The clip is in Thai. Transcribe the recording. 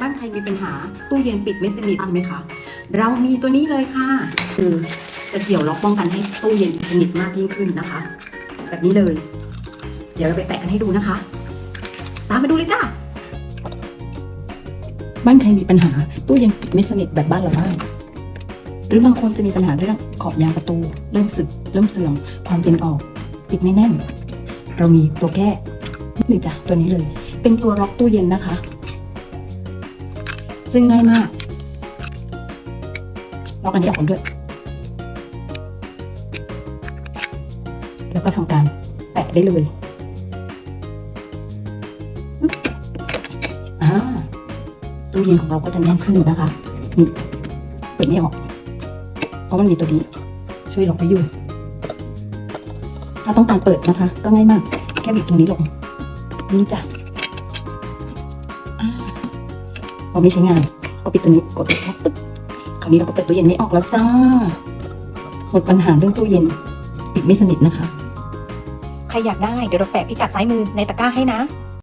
บ้านใครมีปัญหาตู้เย็นปิดไม่สนิทบ้างไหมคะ เรามีตัวนี้เลยค่ะ คือจะเกี่ยวล็อกป้องกันให้ตู้เย็นสนิทมากยิ่งขึ้นนะคะ แบบนี้เลย เดี๋ยวเราไปแปะกันให้ดูนะคะ ตามมาดูเลยจ้าบ้านใครมีปัญหา ตู้เย็นปิดไม่สนิทแบบบ้านเราบ้างหรือบางคนจะมีปัญหาเรื่องขอบยางประตู เริ่มสึก เริ่มเสื่อมความเย็นออก ปิดไม่แน่น เรามีตัวแก้นี่จ้ะตัวนี้เลย เป็นตัวล็อกตู้เย็นนะคะ ซึ่งง่ายมากลอกอันนี้ออกก่อนด้วย แล้วก็ทำการแปะได้เลยอ่าตู้เย็นของเราก็จะแน่นขึ้นนะคะนี่เปิดไม่ออก เพราะมันมีตัวนี้ช่วยล็อกไว้อยู่ ถ้าต้องการเปิดนะคะ ก็ง่ายมาก แค่บิดตรงนี้ลง นี่จ้ะ พอไม่ใช้งานก็ปิดตัวนี้กดล็อกปึ๊บคราวนี้เราก็เปิดตู้เย็นไม่ออกแล้วจ้าหมดปัญหาเรื่องตู้เย็นปิดไม่สนิทนะคะ ใครอยากได้เดี๋ยวเราแปะพิกัดซ้ายมือในตะกร้าให้นะ